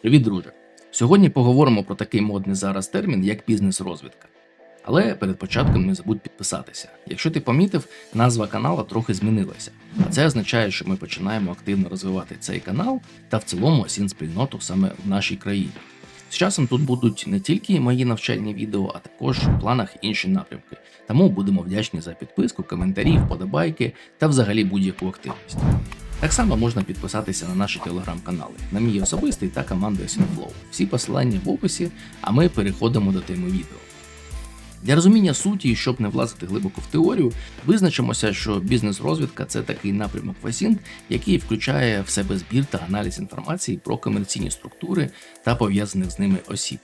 Привіт, друже! Сьогодні поговоримо про такий модний зараз термін, як бізнес-розвідка. Але перед початком не забудь підписатися. Якщо ти помітив, назва канала трохи змінилася, а це означає, що ми починаємо активно розвивати цей канал та в цілому осін спільноту саме в нашій країні. З часом тут будуть не тільки мої навчальні відео, а також в планах інші напрямки. Тому будемо вдячні за підписку, коментарі, вподобайки та взагалі будь-яку активність. Так само можна підписатися на наші телеграм-канали, на мій особистий та команди Flow. Всі посилання в описі, а ми переходимо до теми відео. Для розуміння суті, щоб не влазити глибоко в теорію, визначимося, що бізнес-розвідка це такий напрямок ФАСІН, який включає в себе збір та аналіз інформації про комерційні структури та пов'язаних з ними осіб.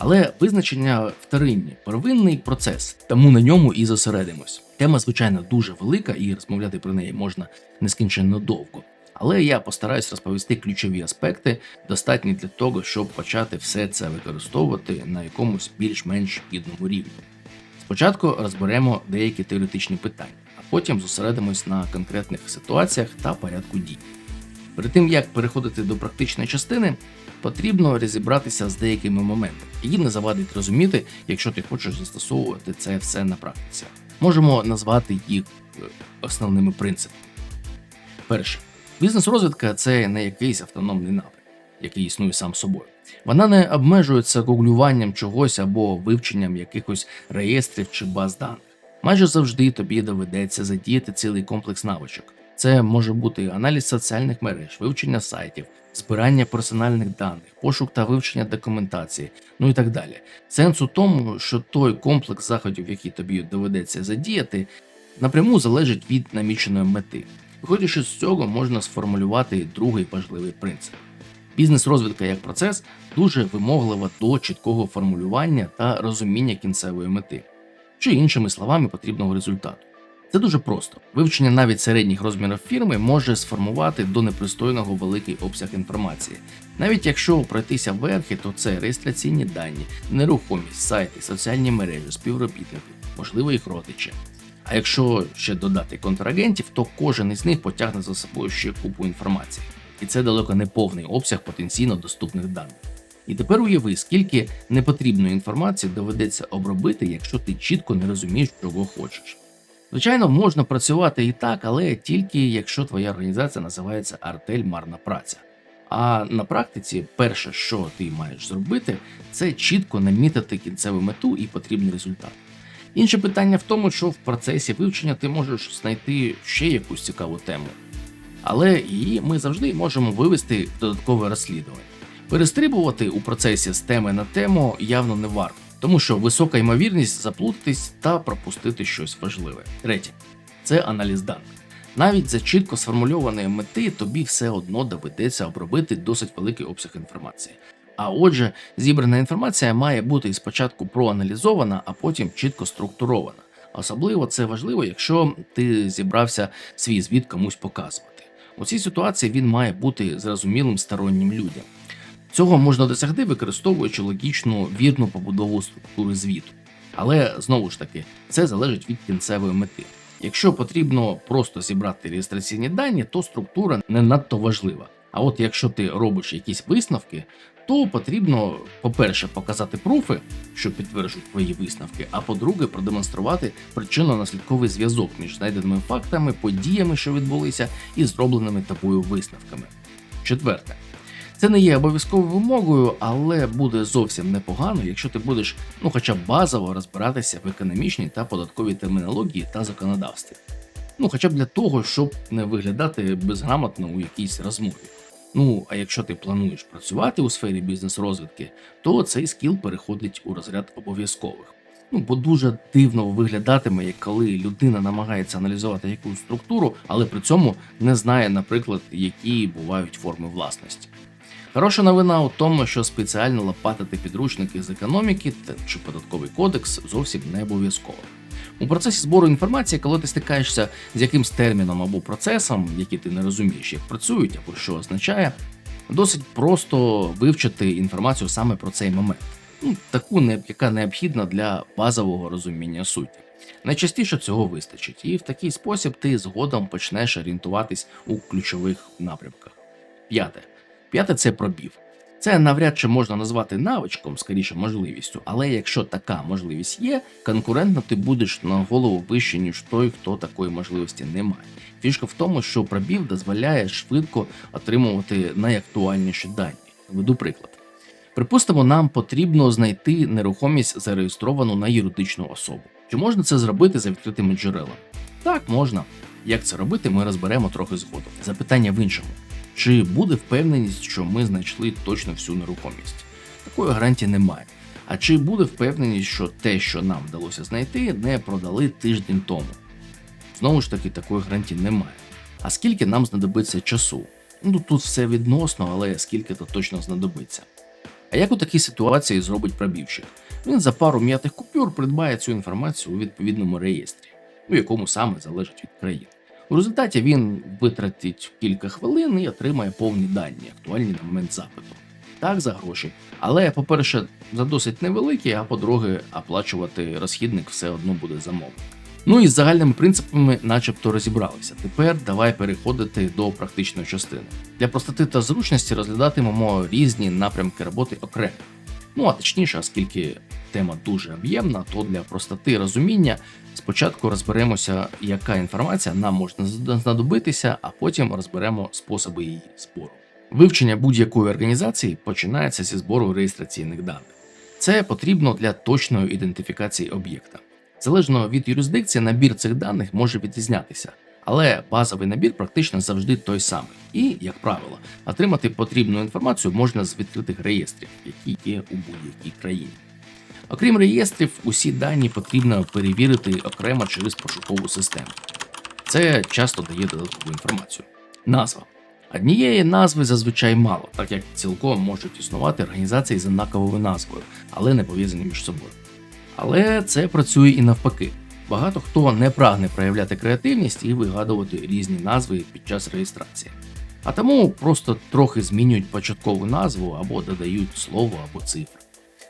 Але визначення вторинні, первинний процес, тому на ньому і зосередимось. Тема, звичайно, дуже велика, і розмовляти про неї можна нескінченно довго. Але я постараюсь розповісти ключові аспекти, достатні для того, щоб почати все це використовувати на якомусь більш-менш гідному рівні. Спочатку розберемо деякі теоретичні питання, а потім зосередимось на конкретних ситуаціях та порядку дій. Перед тим як переходити до практичної частини, потрібно розібратися з деякими моментами. Її не завадить розуміти, якщо ти хочеш застосовувати це все на практиці. Можемо назвати їх е, основними принципами. Перше, бізнес-розвідка це не якийсь автономний напрям, який існує сам собою. Вона не обмежується гуглюванням чогось або вивченням якихось реєстрів чи баз даних. Майже завжди тобі доведеться задіяти цілий комплекс навичок. Це може бути аналіз соціальних мереж, вивчення сайтів, збирання персональних даних, пошук та вивчення документації, ну і так далі. Сенс у тому, що той комплекс заходів, які тобі доведеться задіяти, напряму залежить від наміченої мети. Виходячи з цього, можна сформулювати другий важливий принцип. Бізнес-розвідка як процес дуже вимоглива до чіткого формулювання та розуміння кінцевої мети, чи іншими словами потрібного результату. Це дуже просто. Вивчення навіть середніх розмірів фірми може сформувати до непристойного великий обсяг інформації. Навіть якщо пройтися верхи, то це реєстраційні дані, нерухомість, сайти, соціальні мережі, співробітники, можливо, їх родичі. А якщо ще додати контрагентів, то кожен із них потягне за собою ще купу інформації. І це далеко не повний обсяг потенційно доступних даних. І тепер уяви, скільки непотрібної інформації доведеться обробити, якщо ти чітко не розумієш, чого хочеш. Звичайно, можна працювати і так, але тільки якщо твоя організація називається артель марна праця. А на практиці, перше, що ти маєш зробити, це чітко намітити кінцеву мету і потрібний результат. Інше питання в тому, що в процесі вивчення ти можеш знайти ще якусь цікаву тему, але її ми завжди можемо вивести в додаткове розслідування. Перестрибувати у процесі з теми на тему явно не варто, тому що висока ймовірність заплутатись та пропустити щось важливе. Третє це аналіз даних. Навіть за чітко сформульованої мети тобі все одно доведеться обробити досить великий обсяг інформації. А отже, зібрана інформація має бути спочатку проаналізована, а потім чітко структурована. Особливо це важливо, якщо ти зібрався свій звіт комусь показувати. У цій ситуації він має бути зрозумілим стороннім людям. Цього можна досягти, використовуючи логічну вірну побудову структури звіту. Але знову ж таки, це залежить від кінцевої мети. Якщо потрібно просто зібрати реєстраційні дані, то структура не надто важлива. А от якщо ти робиш якісь висновки, то потрібно, по-перше, показати пруфи, що підтверджують твої висновки, а по-друге, продемонструвати причинно-наслідковий зв'язок між знайденими фактами, подіями, що відбулися, і зробленими тобою висновками. Четверте. Це не є обов'язковою вимогою, але буде зовсім непогано, якщо ти будеш ну хоча б базово розбиратися в економічній та податковій термінології та законодавстві. Ну, хоча б для того, щоб не виглядати безграмотно у якійсь розмові. Ну, а якщо ти плануєш працювати у сфері бізнес-розвитки, то цей скіл переходить у розряд обов'язкових. Ну, бо дуже дивно виглядатиме, як коли людина намагається аналізувати якусь структуру, але при цьому не знає, наприклад, які бувають форми власності. Хороша новина у тому, що спеціально лопатити підручники з економіки та чи податковий кодекс зовсім не обов'язково. У процесі збору інформації, коли ти стикаєшся з якимсь терміном або процесом, який ти не розумієш, як працюють або що означає, досить просто вивчити інформацію саме про цей момент, ну, таку, яка необхідна для базового розуміння суті. Найчастіше цього вистачить, і в такий спосіб ти згодом почнеш орієнтуватись у ключових напрямках. П'яте. П'яте це пробів. Це навряд чи можна назвати навичком, скоріше можливістю, але якщо така можливість є, конкурентно ти будеш на голову вище, ніж той, хто такої можливості не має. Фішка в тому, що пробів дозволяє швидко отримувати найактуальніші дані. Веду приклад. Припустимо, нам потрібно знайти нерухомість зареєстровану на юридичну особу. Чи можна це зробити за відкритими джерелами? Так, можна. Як це робити, ми розберемо трохи згодом. Запитання в іншому: чи буде впевненість, що ми знайшли точно всю нерухомість? Такої гарантії немає. А чи буде впевненість, що те, що нам вдалося знайти, не продали тиждень тому? Знову ж таки, такої гарантії немає. А скільки нам знадобиться часу? Ну тут все відносно, але скільки то точно знадобиться. А як у такій ситуації зробить пробівщик? Він за пару м'ятих купюр придбає цю інформацію у відповідному реєстрі, у якому саме залежить від країн. У результаті він витратить кілька хвилин і отримає повні дані, актуальні на момент запиту. Так, за гроші. Але, по-перше, за досить невеликі, а по-друге, оплачувати розхідник все одно буде замовник. Ну і з загальними принципами, начебто, розібралися. Тепер давай переходити до практичної частини. Для простоти та зручності розглядатимемо різні напрямки роботи окремо. Ну а точніше, оскільки тема дуже об'ємна, то для простоти розуміння спочатку розберемося, яка інформація нам можна знадобитися, а потім розберемо способи її збору. Вивчення будь-якої організації починається зі збору реєстраційних даних. Це потрібно для точної ідентифікації об'єкта. Залежно від юрисдикції, набір цих даних може відрізнятися, але базовий набір практично завжди той самий. І, як правило, отримати потрібну інформацію можна з відкритих реєстрів, які є у будь-якій країні. Окрім реєстрів, усі дані потрібно перевірити окремо через пошукову систему. Це часто дає додаткову інформацію. Назва. Однієї назви зазвичай мало, так як цілком можуть існувати організації з однаковою назвою, але не пов'язані між собою. Але це працює і навпаки. Багато хто не прагне проявляти креативність і вигадувати різні назви під час реєстрації. А тому просто трохи змінюють початкову назву або додають слово або цифри.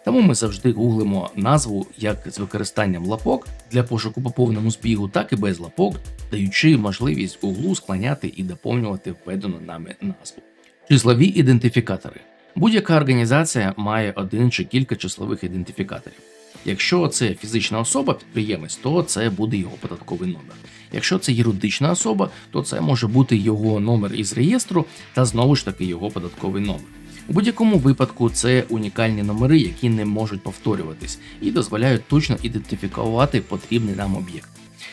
Тому ми завжди гуглимо назву як з використанням лапок для пошуку по повному збігу, так і без лапок, даючи можливість Google склоняти і доповнювати введену нами назву. Числові ідентифікатори. Будь-яка організація має один чи кілька числових ідентифікаторів. Якщо це фізична особа, підприємець, то це буде його податковий номер. Якщо це юридична особа, то це може бути його номер із реєстру та знову ж таки його податковий номер. У будь-якому випадку це унікальні номери, які не можуть повторюватись і дозволяють точно ідентифікувати потрібний нам об'єкт.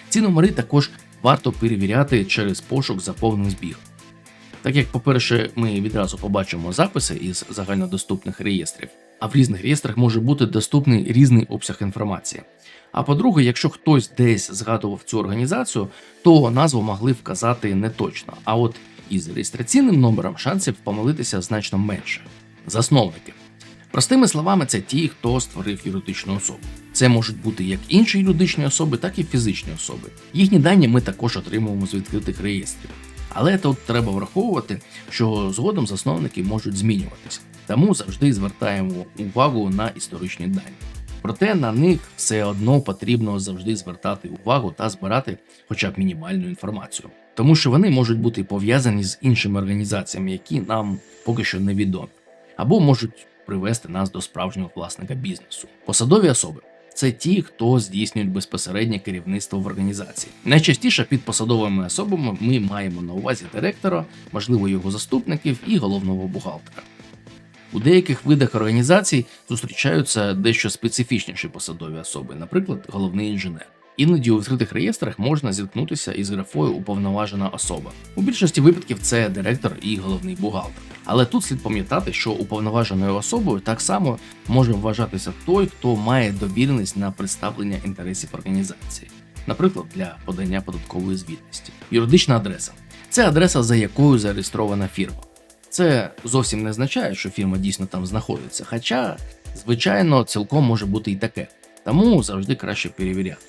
Ці номери також варто перевіряти через пошук за повним збігом. Так як, по-перше, ми відразу побачимо записи із загальнодоступних реєстрів, а в різних реєстрах може бути доступний різний обсяг інформації. А по-друге, якщо хтось десь згадував цю організацію, то назву могли вказати не точно. А от із реєстраційним номером шансів помилитися значно менше. Засновники. Простими словами, це ті, хто створив юридичну особу. Це можуть бути як інші юридичні особи, так і фізичні особи. Їхні дані ми також отримуємо з відкритих реєстрів. Але тут треба враховувати, що згодом засновники можуть змінюватися, тому завжди звертаємо увагу на історичні дані. Проте на них все одно потрібно завжди звертати увагу та збирати хоча б мінімальну інформацію, тому що вони можуть бути пов'язані з іншими організаціями, які нам поки що невідомі, або можуть привести нас до справжнього власника бізнесу. Посадові особи це ті, хто здійснюють безпосереднє керівництво в організації. Найчастіше під посадовими особами ми маємо на увазі директора, можливо, його заступників і головного бухгалтера. У деяких видах організацій зустрічаються дещо специфічніші посадові особи, наприклад, головний інженер. Іноді у відкритих реєстрах можна зіткнутися із графою уповноважена особа. У більшості випадків це директор і головний бухгалтер. Але тут слід пам'ятати, що уповноваженою особою так само може вважатися той, хто має довіреність на представлення інтересів організації, наприклад, для подання податкової звітності. Юридична адреса це адреса, за якою зареєстрована фірма. Це зовсім не означає, що фірма дійсно там знаходиться, хоча, звичайно, цілком може бути і таке, тому завжди краще перевіряти.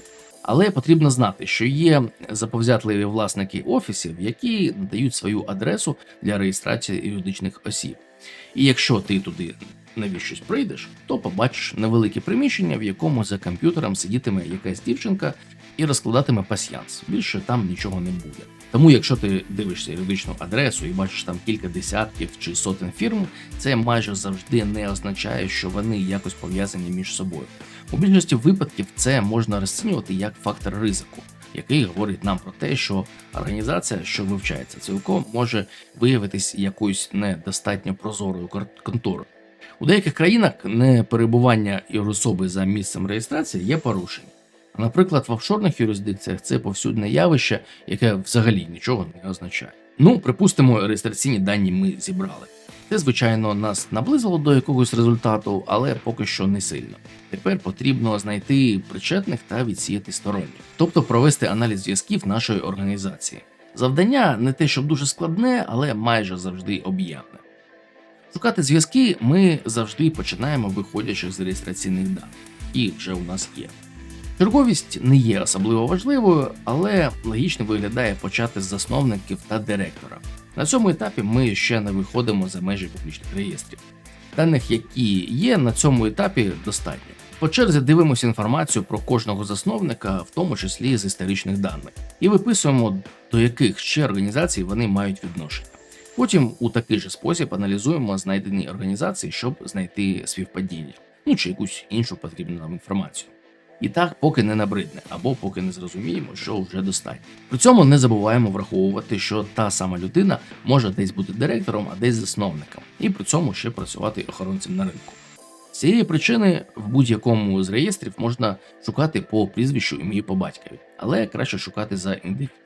Але потрібно знати, що є заповзятливі власники офісів, які надають свою адресу для реєстрації юридичних осіб. І якщо ти туди навіщось прийдеш, то побачиш невелике приміщення, в якому за комп'ютером сидітиме якась дівчинка і розкладатиме пасьянс. Більше там нічого не буде. Тому, якщо ти дивишся юридичну адресу і бачиш там кілька десятків чи сотень фірм, це майже завжди не означає, що вони якось пов'язані між собою. У більшості випадків це можна розцінювати як фактор ризику, який говорить нам про те, що організація, що вивчається цілком, може виявитись якоюсь недостатньо прозорою конторою. У деяких країнах не перебування юрособи за місцем реєстрації є порушенням. Наприклад, в офшорних юрисдикціях це повсюдне явище, яке взагалі нічого не означає. Ну, припустимо, реєстраційні дані ми зібрали. Це, звичайно, нас наблизило до якогось результату, але поки що не сильно. Тепер потрібно знайти причетних та відсіяти сторонніх, тобто провести аналіз зв'язків нашої організації. Завдання не те, щоб дуже складне, але майже завжди об'ємне. Шукати зв'язки ми завжди починаємо виходячи з реєстраційних даних, і вже у нас є. Черговість не є особливо важливою, але логічно виглядає почати з засновників та директора. На цьому етапі ми ще не виходимо за межі публічних реєстрів. Даних, які є на цьому етапі, достатньо. По черзі дивимося інформацію про кожного засновника, в тому числі з історичних даних, і виписуємо, до яких ще організацій вони мають відношення. Потім у такий же спосіб аналізуємо знайдені організації, щоб знайти співпадіння, ну чи якусь іншу потрібну нам інформацію. І так, поки не набридне, або поки не зрозуміємо, що вже достатньо. При цьому не забуваємо враховувати, що та сама людина може десь бути директором, а десь засновником, і при цьому ще працювати охоронцем на ринку. З цієї причини в будь-якому з реєстрів можна шукати по прізвищу ім'ї по батькові, але краще шукати за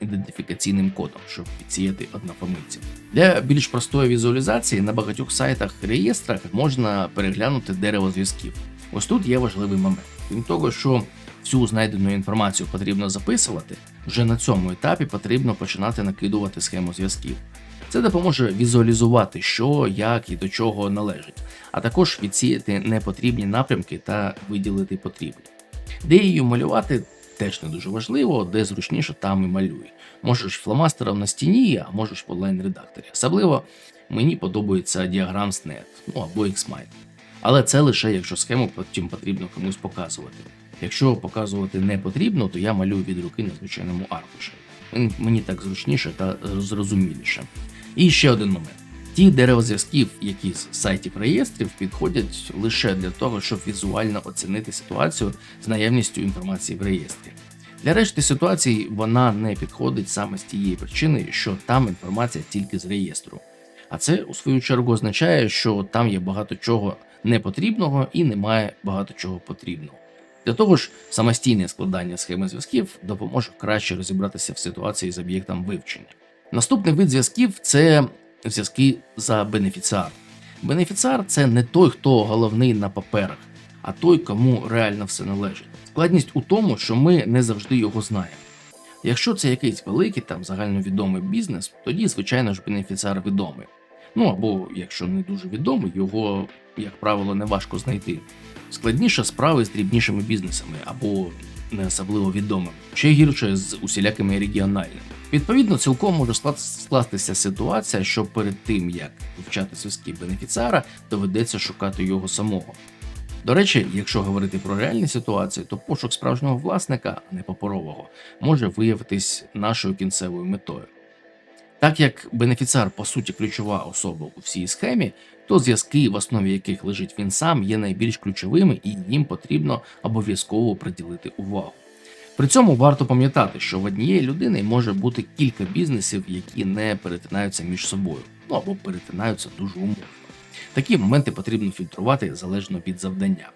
ідентифікаційним кодом, щоб підсіяти однофамильців. Для більш простої візуалізації на багатьох сайтах реєстрах можна переглянути дерево зв'язків. Ось тут є важливий момент. Крім того, що всю знайдену інформацію потрібно записувати, вже на цьому етапі потрібно починати накидувати схему зв'язків. Це допоможе візуалізувати, що, як і до чого належить, а також відсіяти непотрібні напрямки та виділити потрібні. Де її малювати теж не дуже важливо, де зручніше, там і малюй. Можеш фломастером на стіні, а можеш в онлайн-редакторі. Особливо мені подобається Diagrams.net, ну або XMind. Але це лише якщо схему потім потрібно комусь показувати. Якщо показувати не потрібно, то я малюю від руки на звичайному аркуші. Мені- так зручніше та зрозуміліше. І ще один момент. Ті деревозв'язків, які з сайтів реєстрів підходять лише для того, щоб візуально оцінити ситуацію з наявністю інформації в реєстрі. Для решти ситуацій вона не підходить саме з тієї причини, що там інформація тільки з реєстру. А це у свою чергу означає, що там є багато чого непотрібного і немає багато чого потрібного. Для того ж, самостійне складання схеми зв'язків допоможе краще розібратися в ситуації з об'єктом вивчення. Наступний вид зв'язків це зв'язки за бенефіціар. Бенефіціар це не той, хто головний на паперах, а той, кому реально все належить. Складність у тому, що ми не завжди його знаємо. Якщо це якийсь великий там загальновідомий бізнес, тоді, звичайно ж, бенефіціар відомий. Ну або якщо не дуже відомий, його, як правило, не важко знайти. Складніше справи з дрібнішими бізнесами або не особливо відомими, ще гірше з усілякими регіональними. Відповідно, цілком може скластися ситуація, що перед тим як вивчати зв'язки бенефіціара, доведеться шукати його самого. До речі, якщо говорити про реальні ситуації, то пошук справжнього власника, а не паперового, може виявитись нашою кінцевою метою. Так як бенефіціар по суті ключова особа у всій схемі, то зв'язки, в основі яких лежить він сам, є найбільш ключовими і їм потрібно обов'язково приділити увагу. При цьому варто пам'ятати, що в однієї людини може бути кілька бізнесів, які не перетинаються між собою, ну або перетинаються дуже умовно. Такі моменти потрібно фільтрувати залежно від завдання.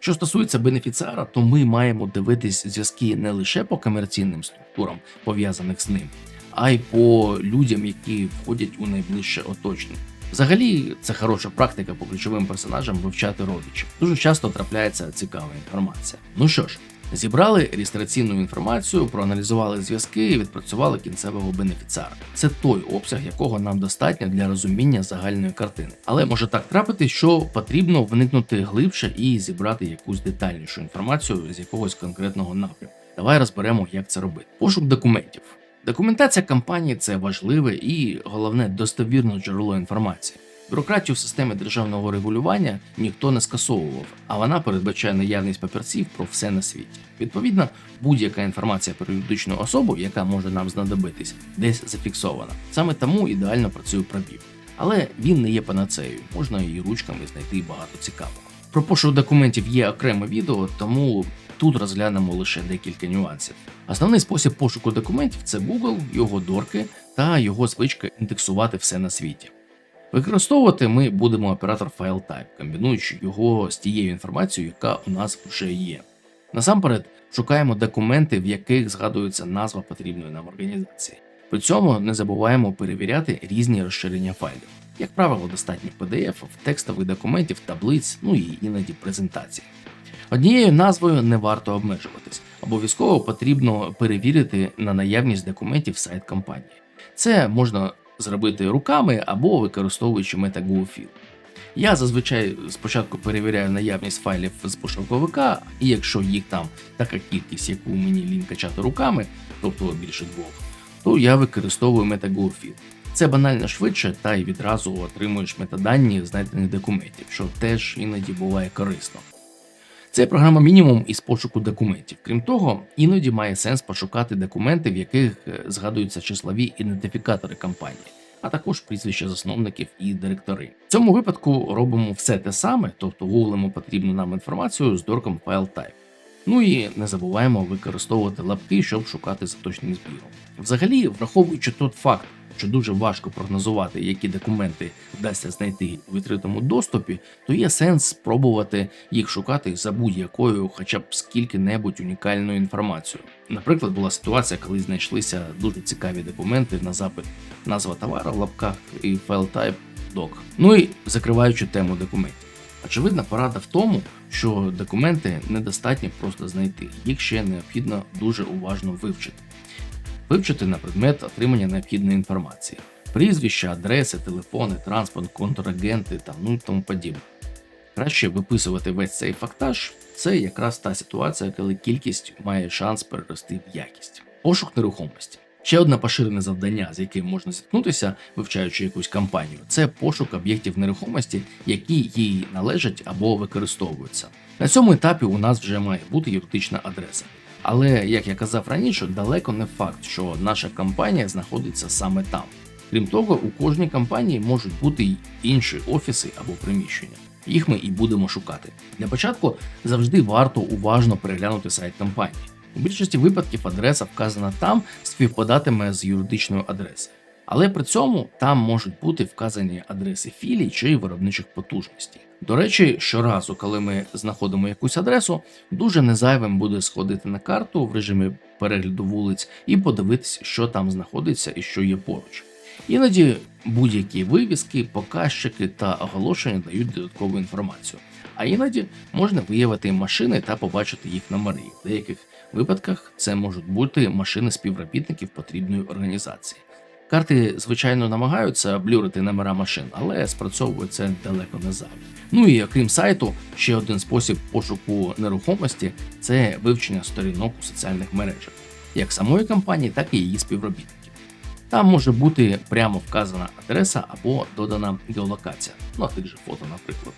Що стосується бенефіціара, то ми маємо дивитись зв'язки не лише по комерційним структурам, пов'язаних з ним, а й по людям, які входять у найближче оточення. Взагалі, це хороша практика по ключовим персонажам вивчати родичів. Дуже часто трапляється цікава інформація. Ну що ж, зібрали реєстраційну інформацію, проаналізували зв'язки і відпрацювали кінцевого бенефіціара. Це той обсяг, якого нам достатньо для розуміння загальної картини. Але може так трапити, що потрібно вникнути глибше і зібрати якусь детальнішу інформацію з якогось конкретного напрямку. Давай розберемо, як це робити. Пошук документів. Документація компанії це важливе і головне достовірне джерело інформації. Бюрократію в системі державного регулювання ніхто не скасовував, а вона передбачає наявність папірців про все на світі. Відповідно, будь-яка інформація про юридичну особу, яка може нам знадобитись, десь зафіксована. Саме тому ідеально працює пробів. Але він не є панацеєю, можна і ручками знайти багато цікавого. Про пошук документів є окреме відео, тому тут розглянемо лише декілька нюансів. Основний спосіб пошуку документів це Google, його дорки та його звичка індексувати все на світі. Використовувати ми будемо оператор FileType, комбінуючи його з тією інформацією, яка у нас вже є. Насамперед, шукаємо документи, в яких згадується назва потрібної нам організації. При цьому не забуваємо перевіряти різні розширення файлів. Як правило, достатньо PDF, текстових документів, таблиць, ну і іноді презентацій. Однією назвою не варто обмежуватись, обов'язково потрібно перевірити на наявність документів сайт компанії. Це можна зробити руками або використовуючи MetaGoFile. Я зазвичай спочатку перевіряю наявність файлів з пошуковика, і якщо їх там така кількість, яку мені лінь качати руками, тобто більше двох, то я використовую MetaGoFile. Це банально швидше та й відразу отримуєш метадані знайдених документів, що теж іноді буває корисно. Це програма мінімум із пошуку документів. Крім того, іноді має сенс пошукати документи, в яких е, згадуються числові ідентифікатори компанії, а також прізвища засновників і директори. В цьому випадку робимо все те саме, тобто гуглимо потрібну нам інформацію з дорком FileType. Ну і не забуваємо використовувати лапки, щоб шукати за точним. Взагалі, враховуючи тот факт, що дуже важко прогнозувати, які документи вдасться знайти у відкритому доступі, то є сенс спробувати їх шукати за будь-якою, хоча б скільки-небудь унікальною інформацією. Наприклад, була ситуація, коли знайшлися дуже цікаві документи на запит назва товара в лапках і файл type doc. Ну і закриваючи тему документів. Очевидна порада в тому, що документи недостатньо просто знайти, їх ще необхідно дуже уважно вивчити. Вивчити на предмет отримання необхідної інформації, прізвища, адреси, телефони, транспорт, контрагенти та ну тому подібне. Краще виписувати весь цей фактаж, це якраз та ситуація, коли кількість має шанс перерости в якість. Пошук нерухомості. Ще одне поширене завдання, з яким можна зіткнутися, вивчаючи якусь компанію, це пошук об'єктів нерухомості, які їй належать або використовуються. На цьому етапі у нас вже має бути юридична адреса. Але, як я казав раніше, далеко не факт, що наша компанія знаходиться саме там. Крім того, у кожній компанії можуть бути й інші офіси або приміщення. Їх ми і будемо шукати. Для початку завжди варто уважно переглянути сайт компанії. У більшості випадків адреса вказана там, співпадатиме з юридичною адресою. Але при цьому там можуть бути вказані адреси філій чи виробничих потужностей. До речі, щоразу, коли ми знаходимо якусь адресу, дуже незайвим буде сходити на карту в режимі перегляду вулиць і подивитися, що там знаходиться і що є поруч. Іноді будь-які вивіски, показчики та оголошення дають додаткову інформацію. А іноді можна виявити машини та побачити їх номери. В деяких випадках це можуть бути машини співробітників потрібної організації. Карти, звичайно, намагаються блюрити номера машин, але спрацьовує це далеко не завжди. Ну і окрім сайту, ще один спосіб пошуку нерухомості це вивчення сторінок у соціальних мережах, як самої компанії, так і її співробітників. Там може бути прямо вказана адреса або додана геолокація, на тих же фото, наприклад.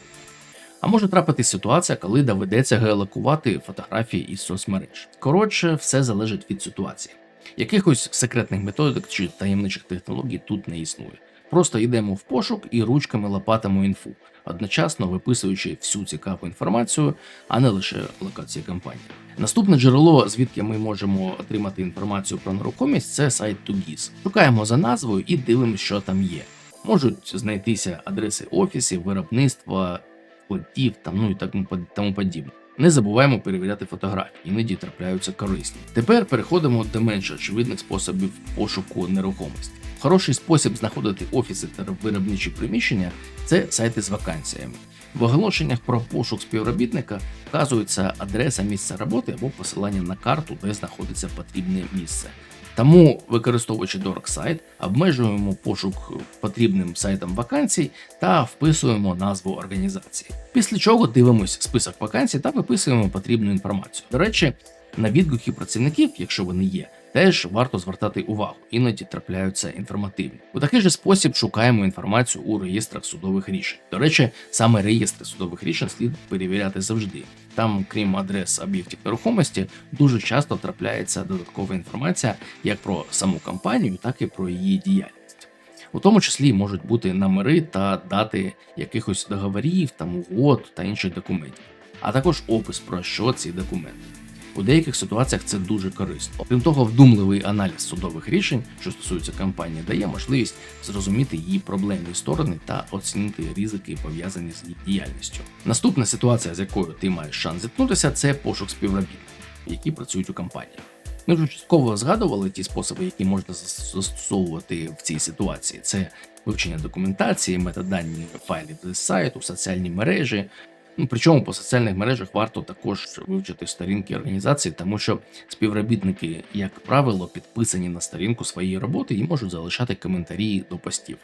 А може трапитись ситуація, коли доведеться геолокувати фотографії із соцмереж. Коротше, все залежить від ситуації. Якихось секретних методик чи таємничих технологій тут не існує. Просто йдемо в пошук і ручками лопатимо інфу, одночасно виписуючи всю цікаву інформацію, а не лише локації компанії. Наступне джерело, звідки ми можемо отримати інформацію про нерухомість, це сайт Tugis. Шукаємо за назвою і дивимося, що там є. Можуть знайтися адреси офісів, виробництва, платів та ну і так тому подібне. Не забуваємо перевіряти фотографії, іноді трапляються корисні. Тепер переходимо до менш очевидних способів пошуку нерухомості. Хороший спосіб знаходити офіси та виробничі приміщення це сайти з вакансіями. В оголошеннях про пошук співробітника вказується адреса місця роботи або посилання на карту, де знаходиться потрібне місце. Тому, використовуючи DorkSite, обмежуємо пошук потрібним сайтом вакансій та вписуємо назву організації. Після чого дивимось список вакансій та виписуємо потрібну інформацію. До речі, на відгуки працівників, якщо вони є, теж варто звертати увагу, іноді трапляються інформативні. У такий же спосіб шукаємо інформацію у реєстрах судових рішень. До речі, саме реєстри судових рішень слід перевіряти завжди. Там, крім адрес об'єктів нерухомості, дуже часто трапляється додаткова інформація як про саму компанію, так і про її діяльність. У тому числі можуть бути номери та дати якихось договорів, там угод та інших документів, а також опис про що ці документи. У деяких ситуаціях це дуже корисно. Окрім того, вдумливий аналіз судових рішень, що стосуються компанії, дає можливість зрозуміти її проблемні сторони та оцінити ризики, пов'язані з її діяльністю. Наступна ситуація, з якою ти маєш шанс зіткнутися, це пошук співробітників, які працюють у компаніях. Ми вже частково згадували ті способи, які можна застосовувати в цій ситуації. Це вивчення документації, метадані файлів з сайту, соціальні мережі. Ну, причому по соціальних мережах варто також вивчити сторінки організації, тому що співробітники, як правило, підписані на сторінку своєї роботи і можуть залишати коментарі до постів,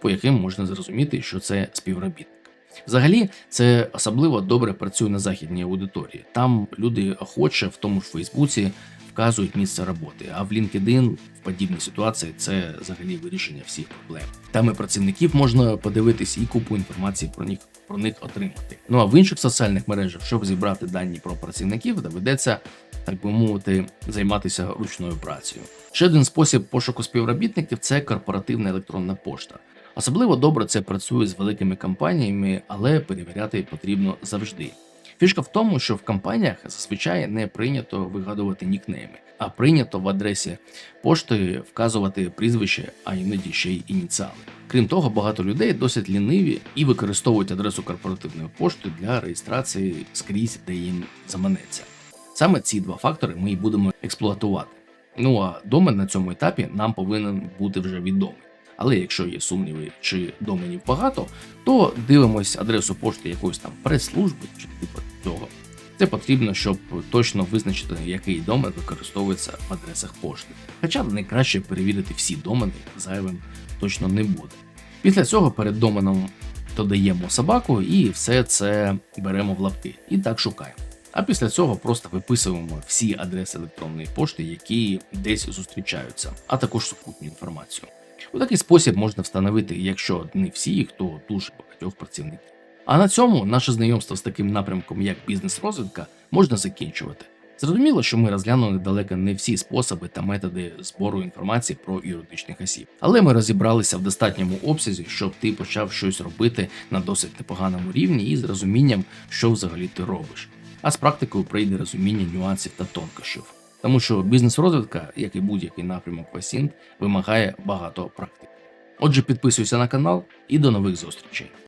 по яким можна зрозуміти, що це співробітник. Взагалі, це особливо добре працює на західній аудиторії. Там люди охоче в тому ж Фейсбуці вказують місце роботи, а в LinkedIn в подібній ситуації це взагалі вирішення всіх проблем. Там працівників можна подивитись і купу інформації про них про них отримати. Ну а в інших соціальних мережах, щоб зібрати дані про працівників, доведеться, так би мовити, займатися ручною працею. Ще один спосіб пошуку співробітників це корпоративна електронна пошта. Особливо добре це працює з великими компаніями, але перевіряти потрібно завжди. Фішка в тому, що в компаніях зазвичай не прийнято вигадувати нікнейми, а прийнято в адресі пошти вказувати прізвище, а іноді ще й ініціали. Крім того, багато людей досить ліниві і використовують адресу корпоративної пошти для реєстрації скрізь, де їм заманеться. Саме ці два фактори ми і будемо експлуатувати. Ну а домен на цьому етапі нам повинен бути вже відомий. Але якщо є сумніви чи доменів багато, то дивимось адресу пошти якоїсь там прес-служби чи типу цього. Це потрібно, щоб точно визначити, який домен використовується в адресах пошти. Хоча найкраще перевірити всі домени, зайвим точно не буде. Після цього перед доменом додаємо собаку і все це беремо в лапки і так шукаємо. А після цього просто виписуємо всі адреси електронної пошти, які десь зустрічаються, а також супутню інформацію. У такий спосіб можна встановити, якщо не всіх, то дуже багатьох працівників. А на цьому наше знайомство з таким напрямком, як бізнес-розвитка, можна закінчувати. Зрозуміло, що ми розглянули далеко не всі способи та методи збору інформації про юридичних осіб, але ми розібралися в достатньому обсязі, щоб ти почав щось робити на досить непоганому рівні і з розумінням, що взагалі ти робиш. А з практикою прийде розуміння нюансів та тонкощів. Тому що бізнес-розвитка, як і будь-який напрямок Васінт, вимагає багато практики. Отже, підписуйся на канал і до нових зустрічей.